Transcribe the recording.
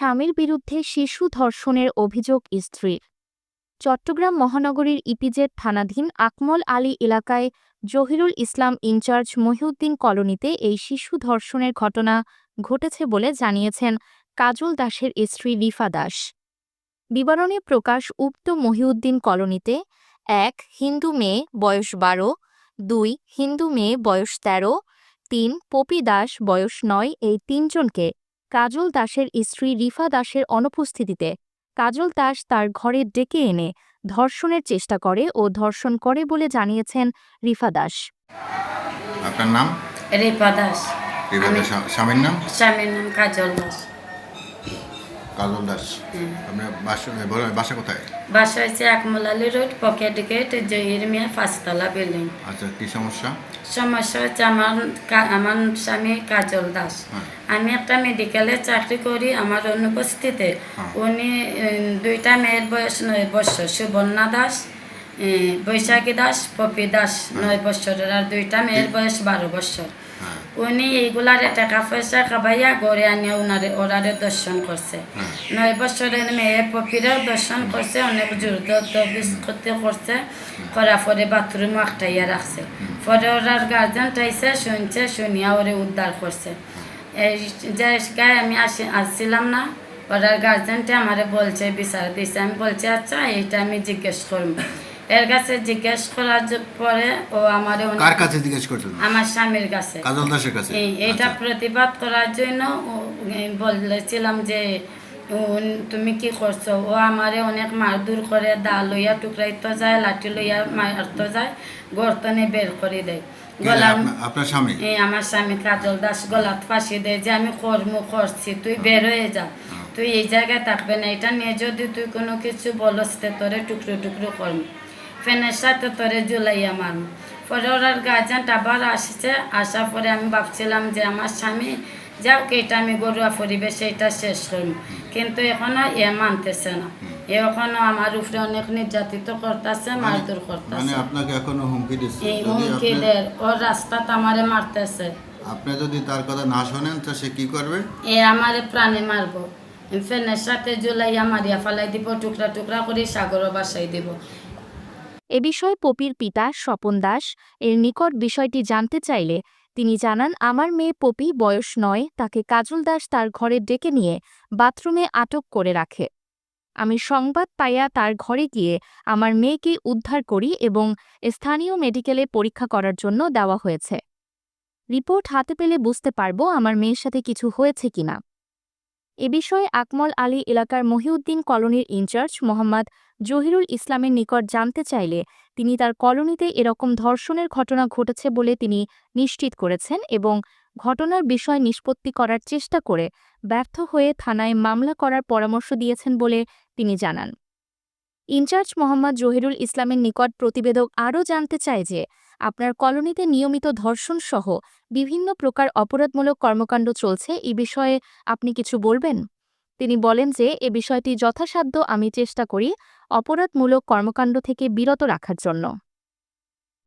স্বামীর বিরুদ্ধে শিশু ধর্ষণের অভিযোগ স্ত্রীর। চট্টগ্রাম মহানগরীর ইপিজেড থানাধীন আকমল আলী এলাকায় জহিরুল ইসলাম ইনচার্জ মহিউদ্দিন কলোনিতে এই শিশু ধর্ষণের ঘটনা ঘটেছে বলে জানিয়েছেন কাজল দাসের স্ত্রী রিফা দাস। বিবরণে প্রকাশ উক্ত মহিউদ্দিন কলোনিতে এক, হিন্দু মেয়ে বয়স বারো, দুই, হিন্দু মেয়ে বয়স তেরো, তিন, পপি দাস বয়স নয়, এই তিনজনকে কাজল দাসের স্ত্রী রিফা দাসের অনুপস্থিতিতে কাজল দাস তার ঘরে ডেকে এনে ধর্ষণের চেষ্টা করে ও ধর্ষণ করে বলে জানিয়েছেন রিফা দাস। আপনার নাম? রিফা দাস। স্বামীর নাম? স্বামীর নাম কাজল দাস। কাজল দাস। আপনার বাসা বলেন, বাসা কোথায়? বাসা হচ্ছে Akmalali road pocket gate Zahir Mia পাঁচতলা বিল্ডিং। আচ্ছা কি সমস্যা? সমস্যা হচ্ছে আমার আমার স্বামী কাজল দাস। হ্যাঁ। আমি একটা মেডিকেলে চাকরি করি আমার অনুপস্থিতিতে হ্যাঁ। উনি দুইটা মেয়ের বয়স নয় বছর সুবর্ণা দাস বৈশাখী দাস পপি দাস নয় বছরের আর দুইটা মেয়ের বয়স বারো বছর। হ্যাঁ উনি এইগুলার টাকা পয়সা খাবাইয়া গড়ে আনিয়া উনারে ওরারে দর্শন করছে। হ্যাঁ। নয় বছরের মেয়ে পপিরেও দর্শন করছে অনেক জোর করতে করছে করা পরে বাথরুম আটটাইয়া রাখছে। পরে ওরার গার্জেন টাইছে শুনছে শুনিয়া ওরে উদ্ধার করছে। এই যে গায়ে আমি আসি আসছিলাম না ওরার গার্জেনটা আমারে বলছে বিচার দিছে। আমি বলছি আচ্ছা এইটা আমি জিজ্ঞেস করব। এর কাছে জিজ্ঞেস করার পরে ও আমারে কার কাছে জিজ্ঞেস করছেন আমার স্বামীর কাছে। কাজল দাসের কাছে? এটা আচ্ছা। প্রতিবাদ করার জন্য ও- বলেছিলাম যে তুমি কি করছ? ও আমারে অনেক মারধর করে দা লইয়া টুকরাইতে যায় লাঠি লইয়া মারতে যায় গর্তনে বের করে দেয়। কে, গলা আপনা- আপনার স্বামী? আমার স্বামী কাজল দাস গলাত ফাঁসি দেয় যে আমি কর্ম করছি তুই বের হয়ে যা। তুই এই জায়গায় থাকবে না এটা নিয়ে যদি তুই কোনো কিছু বলস তে তোরে টুকরো টুকরো করম ফ্যানের সাথে তরে জুলাইয়া মারম পরে ওরার গার্জেনটা আবার আসছে আসার পরে আমি ভাবছিলাম যে আমার স্বামী যাও এটা আমি গরুয়া পরিবেশে এটা শেষ করব। কিন্তু এখনও এ মানতেছে না। এখনও আমার উপরে অনেক নির্যাতিত করতেছে মারধর মানে করতেছে আপনাকে এখনও হুমকি দিচ্ছে। এই আপনি হুমকিদের ওর রাস্তাত আমারে মারতেছে। আপনি যদি তার কথা না শোনেন তো সে কি করবে? এ আমারে প্রাণে মারবো। ফ্যানের সাথে জুলাইয়া মারিয়া ফালাই দিব টুকরা টুকরা করে সাগর বাসাই দিব। এ বিষয়ে পপির পিতা স্বপন দাস এর নিকট বিষয়টি জানতে চাইলে তিনি জানান, আমার মেয়ে পপি বয়স নয়, তাকে কাজল দাস তার ঘরে ডেকে নিয়ে বাথরুমে আটক করে রাখে। আমি সংবাদ পাইয়া তার ঘরে গিয়ে আমার মেয়েকে উদ্ধার করি এবং স্থানীয় মেডিকেলে পরীক্ষা করার জন্য দেওয়া হয়েছে। রিপোর্ট হাতে পেলে বুঝতে পারব আমার মেয়ের সাথে কিছু হয়েছে কিনা। এ বিষয়ে আকমল আলী এলাকার মহিউদ্দিন কলোনির ইনচার্জ মোহাম্মদ জহিরুল ইসলামের নিকট জানতে চাইলে তিনি তার কলোনিতে এরকম ধর্ষণের ঘটনা ঘটেছে বলে তিনি নিশ্চিত করেছেন এবং ঘটনার বিষয় নিষ্পত্তি করার চেষ্টা করে ব্যর্থ হয়ে থানায় মামলা করার পরামর্শ দিয়েছেন বলে তিনি জানান। ইনচার্জ মোহাম্মদ জহিরুল ইসলামের নিকট প্রতিবেদক আরও জানতে চায় যে, আপনার কলোনিতে নিয়মিত ধর্ষণ সহ বিভিন্ন প্রকার অপরাধমূলক কর্মকাণ্ড চলছে, এ বিষয়ে আপনি কিছু বলবেন? তিনি বলেন যে, এ বিষয়টি যথাসাধ্য আমি চেষ্টা করি অপরাধমূলক কর্মকাণ্ড থেকে বিরত রাখার জন্য।